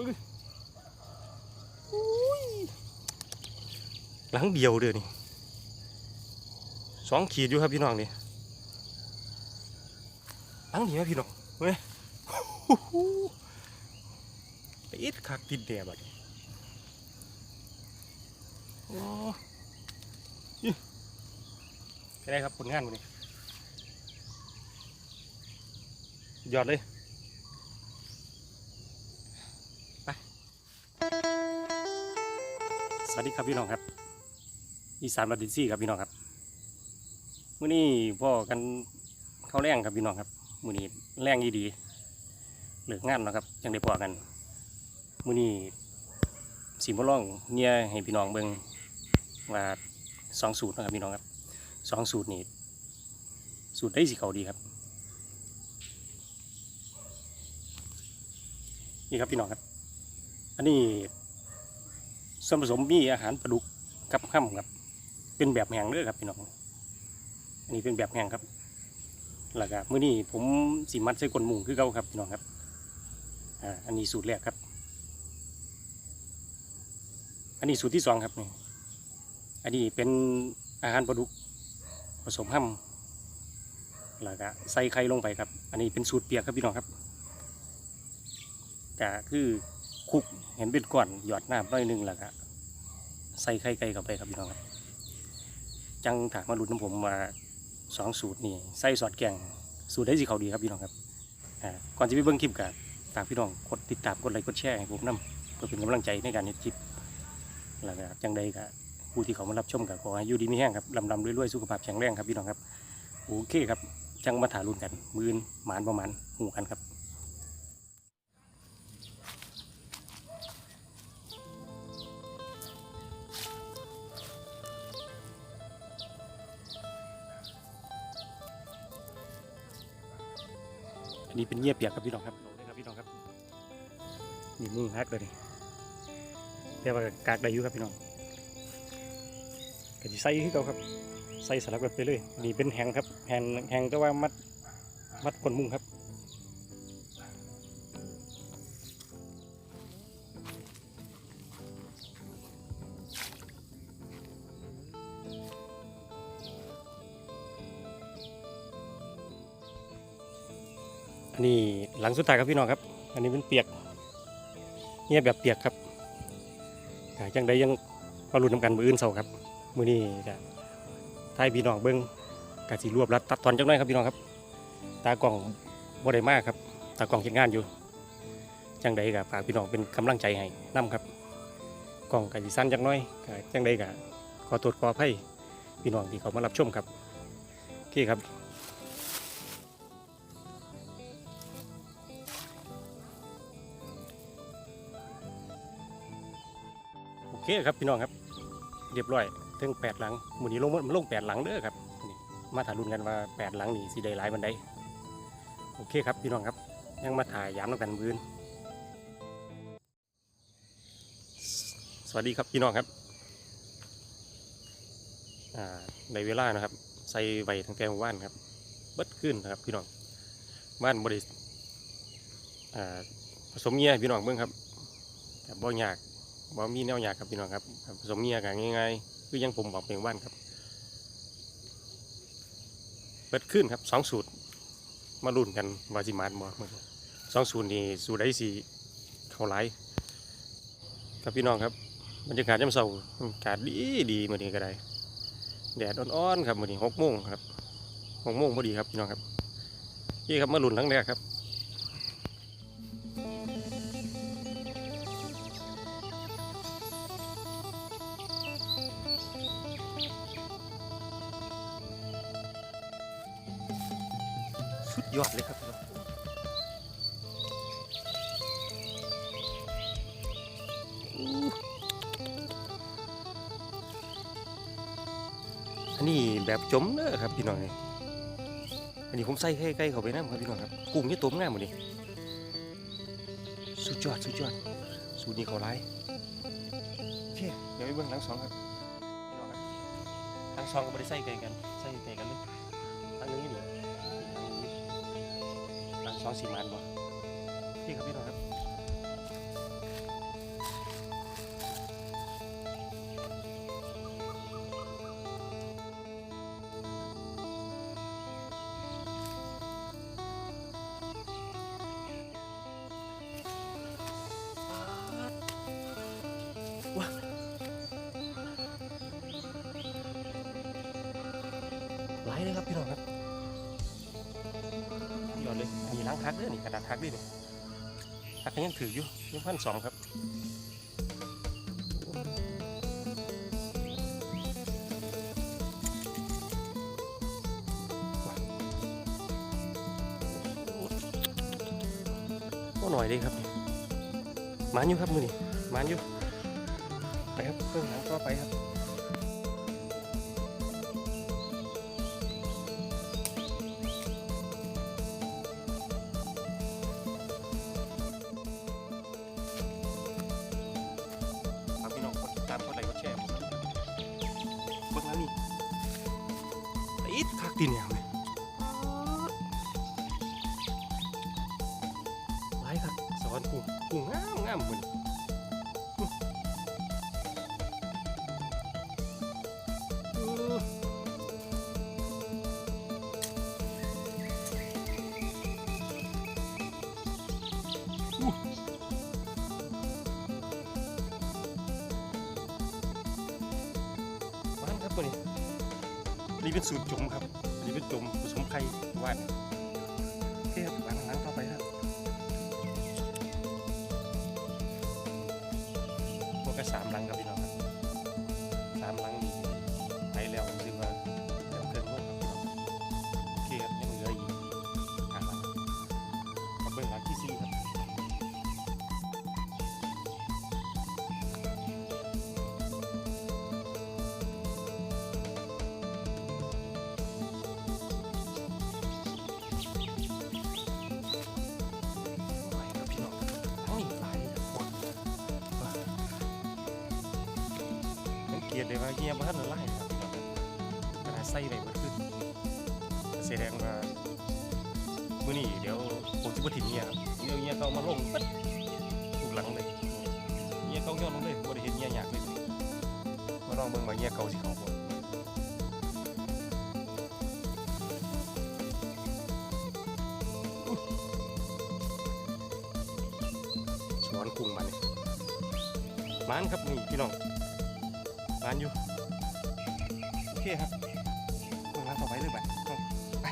อุ้ยอุ้ยหลังเดียวเด้อนี่สองขีดอยู่ครับพี่น้องนี่หลังเดียวพี่น้องเว้ยฮู้ฮู้ติดคักติดแดดบัดนี้โอ้ยเป็นไงครับผลงานวันนี้ยอดเลย สวัสดีครับพี่น้องครับอีสานบัดดินซี่ครับพี่น้องครับมื้อนี้พ่อกันเข้าแรงครับพี่น้องครับมื้อนี้แรงดีดีเหลืองานนะครับยังได้พอกันมื้อนี้สีมะล่องเนี่ยให้พี่น้องเบิ่งว่าสองสูตรนะครับพี่น้องครับสองสูตรนี่สูตรได้สีเขาดีครับนี่ครับพี่น้องครับ อันนี้ ส่วนผสมมีอาหารปลาดุกกับห้ำครับ เป็นแบบแห้งเด้อครับพี่น้องอันนี้เป็นแบบแห้งครับแล้วก็มื้อนี้ผมสิมัดใส่กลนหมูคือเก่าครับพี่น้องครับอ่าอันนี้สูตรแรกครับ อันนี้สูตรที่สองครับนี่อันนี้เป็นอาหารปลาดุกผสมห้ำแล้วก็ใส่ไข่ลงไปครับ อันนี้เป็นสูตรเปียกครับพี่น้องครับก็คือคลุกเห็นเป็นก้อนหยอดน้ำน้อยหนึงแล้วก็ ใส่ไข่ไก่เข้าไปครับพี่น้องครับจังถามมาลุ้นน้ำผมมาสองสูตรนี่ใส่สอดแกงสูตรได้สิเขาดีครับพี่น้องครับอ่าก่อนจะไปเบิ่งคลิปกับฝากพี่น้องกดติดตามกดไลค์กดแชร์ให้ผมนํเพื่อเป็นกำลังใจในการเฮ็ดคลิปแล้วก็จังใดก็ผู้ที่เขามารับชมกับขอให้อยู่ดีมีแห้งครับลำลำรวยๆสุขภาพแข็งแรงครับพี่น้องครับโอเคครับจังมาถารุนกันมือนหมานประมาณหูกันครับ อันนี้เป็นเงียบเปียกครับพี่น้องครับลงเลยครับพี่น้องครับนี่มุ่งฮักเลยนี่เรียกว่ากากได้อยู่ครับพี่น้องก็จะใส่ขึ้นเขาครับ ใส่สลับกันไปเลยนี่เป็นแหงครับแหงแหงแต่ว่ามัดมัดคนมุ้งครับ นนี้หลังสุดท้ายครับพี่น้องครับ อันนี้เป็นเปียกเงียบแบบเปียกครับอ่าจังใดยังมาลุ้นนำกันมืออื่นเสาร์ครับ มือนี้จะท้ายพี่น้องเบิ้งกะสิรวบรัดตัดตอนจังน้อยครับพี่น้องครับ ตากล้องบ่ได้มากครับ ตากล้องเฮ็ดงานอยู่ จังใดก็ฝากพี่น้องเป็นกำลังใจให้นํครับ กล้องกะสิสั้นจังน้อยก็จังใดก็ขอโทษขออภัยพี่น้องที่เขามารับชมครับโอเคครับ คครับพี่น้องครับ เรียบร้อยถึงแปดหลังหมูนี้ลงมาลงแปดหลังเด้อครับนี่มาถ่ายรุ่นกันว่าแปดหลังนี่สีได้หลายบันไดโอเคครับพี่น้องครับ ยังมาถ่ายยามแล้วกันมือนสวัสดีครับพี่น้องครับในเวลานะครับ ใส่ไว้ทั้งแต่ว่านครับเบิดขึ้นนะครับพี่น้องบ้านบริอ่าผสมเงี้ยพี่น้องเบิ่งครับแต่บ่ยาก บ่มีแนวอยากครับพี่น้องครับผสมเงียกันง่ายๆคือยังผมบอกเป็นว่านครับ เปิดขึ้นครับสองสูตร มาลุ้นกันวาจิมานบ่มื้อนี้สองสูตรนี่สูตรใดสิเข้าหลครับพี่น้องครับบรรยากาศยามเช้าอากาศดีดีมื้อนี้ก็ได้ แดดอ่อนๆครับมื้อนี้หกโมงครับหกโมงพอดีครับพี่น้องครับนี่ครับมาลุ้นครั้งแรกครับ อันนี้แบบจมเนอะครับพี่น้องอันนี้ผมใส่ใกล้ๆเขาไปน้ำครับพี่น้องครับกุ้งนี่ต้มง่ายหมดนี่สุดยอดสุดยอดสูตรนี้เขาไล่โอเคเดี๋ยวไปเบิ่งหลังสองครับพี่น้องครับหลังสองก็ไม่ได้ใส่ไกลกันใส่ไกลกันเลยหลังนี้นี่หลังสองสี่มันบ่พี่ครับพี่น้องครับ ครับพี่น้อดเลยอันนี้ล้างทักด้อนี่กระดาษทักด้วยนี่ทักยังถืออยู่ยังพันสองครับก็หน่อยเลยครับมันอยู่ครับมือนี่มันอยู่ไปครับเพิ่งหลังต่อไปครับ ติดคักตีเนี่ยเลยไล่ครับสอนกูกูงามงามเหมือนบ้านครับตัวนี้อันนี้เป็นสูตรจุ่มครับ จุ่มผสมไข่หวานเคครับล้างล้างต่อไปครับพวกก็สามลังกับพี่ สังเกตเลยว่าเงียบบ้านละลายครับพี่น้องขนาดใส่ไปเบิดขึ้นแสดงว่ามื้อนี้เดี๋ยวผมจะมาถิ่มเงียครับเดี๋ยวเงียเก่ามาลงปึ๊ดถูกหลังเลยเงียเก่าย้อนลงเลยบ่ได้เห็นเงียอยากเลยมาลองเบิ่งว่าเงียเก่าสิเขาบ่สอนกุ้งมาเนี่ยมานครับนี่พี่น้อง มานอยู่ โอเคครับเบิ่งร้านต่อไปเลยบัดเอาไป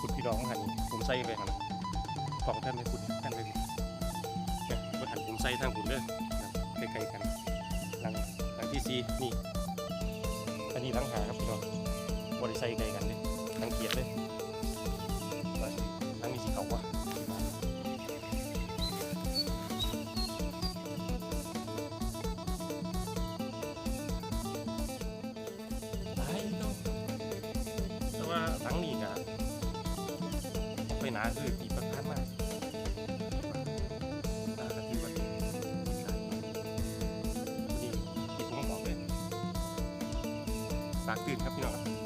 คุณพี่น้องหันผมใส่ไปหันของท่านไม่คุณท่านไม่คุณเนี่ยบนหันผมใส่ทางคุณเด้อนะใกล้ๆกัน หลังหลังที่สี่นี่ อันนี้หลังหาครับพี่น้องบริใส่ไกลกันเลยหลังเกียรเลย ฝากตื่นครับพี่น้องครับ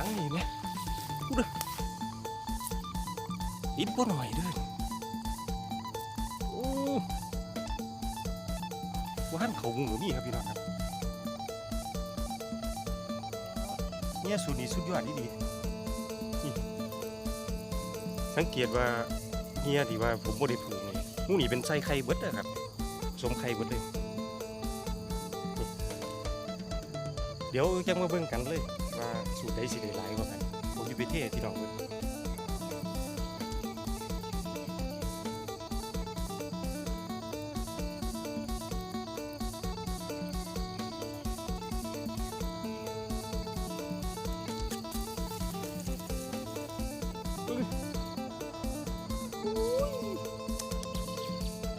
ทั้งนี้เนี่ยนิดบ่หน่อยด้วยโอ้ว่านเขางูหมูนี่ครับพี่น้องครับเนี่ยสูตรนี้สุดยอดดีดีสังเกตว่าเฮียที่ว่าผมบ่ได้ผูกนี่งูนี่เป็นไส้ไข่เบิดเด้อครับสมไข่เบิดเลย เดี๋ยวจะมาเบิ่งกันเลย สูตรใดสิได้หลายกว่ากันผมอยู่ไปเทศที่น้องเบิ่ง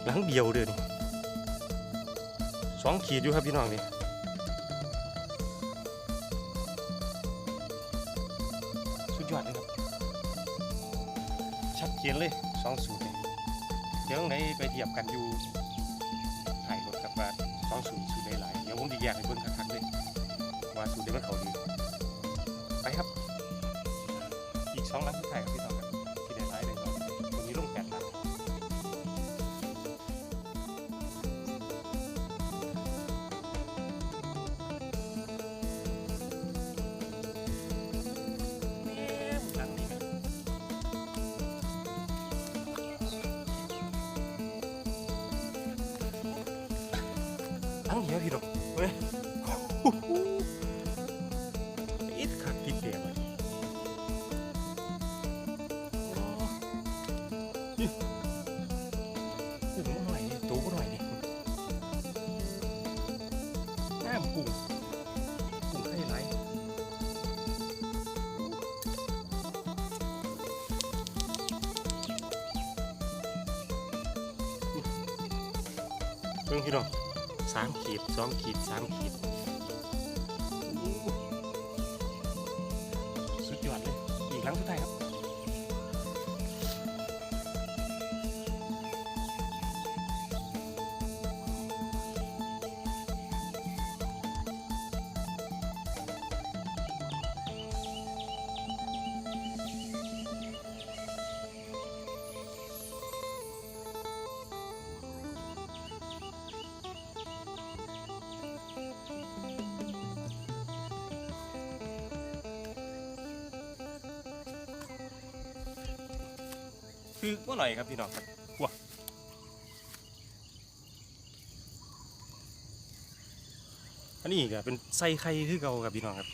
หลังเดียวเด้อนี่สองขีดอยู่ครับพี่น้องนี่ ชัดเจนเลยสองสูตรเนี่ยเดี๋ยวไหนไปเทียบกันอยู่ถ่ายรถกับว่าสองสูตรสูตรได้หลายเดี๋ยวผมจะแยกให้เบิ่งคักๆเลยว่าสูตรได้มันเขาดีไปครับ อีกสองหลังสุดท้ายครับพี่ต่อ หลังเดียพี่ดอกเว้ยอิดขาดติดเดียวเลยนี่กุ้งมาหน่อยนี่ตัวมาหน่อยนี่น้ำกุ้งกุ้งไข่ไหลเบิ่งพี่น้อง สามขีดสองขีดสามขีด คือว่าหน่อยครับพี่น้องครับว้าอันนี้ก็เป็นไส้ไข่คือเก่าครับพี่น้องครับ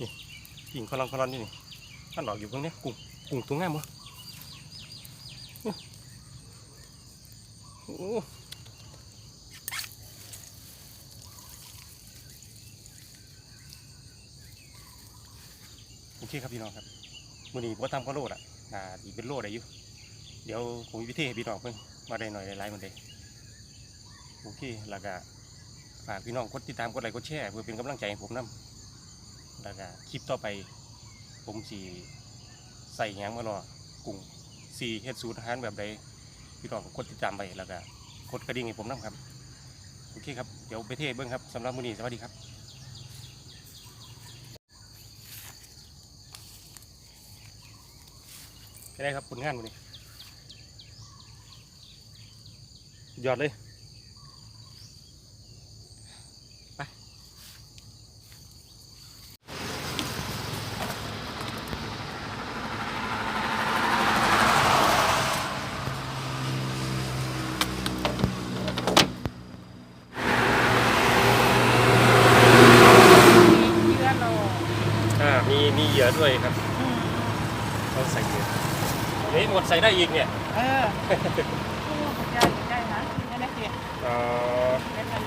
นี่กิ่งคอลอนคอลอนนี่นี่มันออกอยู่ตรงเนี้ยกุ้งกุ้งตัวงามวะโอ้โหโอเคครับพี่น้องครับมือนี้ว่าทำข้าวโลดอะอ่าอีเป็นโลดได้อยู่ เดี๋ยวผมมีวิธีให้พี่น้องเพิ่งมาได้หน่อยหลายๆมันเลยโอเคแล้วก็ฝากพี่น้องกดติดตามกดไลค์กดแชร์เพื่อเป็นกำลังใจให้ผมนํแล้วก็คลิปต่อไป ผมสีใส่หยังมารอกุ้งสีเฮ็ดสูตรอาหารแบบใดพี่น้องกดติดตามไปแล้วก็กดกระดิ่งให้ผมนํครับโอเคครับเดี๋ยวไปเทเบิ้งครับสำหรับมื้อนี้สวัสดีครับไปได้ครับผลงานวันนี้ ยอดเลย ไปเยื่อโลอ่า มีมีเหยื่อด้วยครับเราใส่เหยื่อเฮ้ยหมดใส่ได้อีกเนี่ย เออได้ได้นะได้ ครับ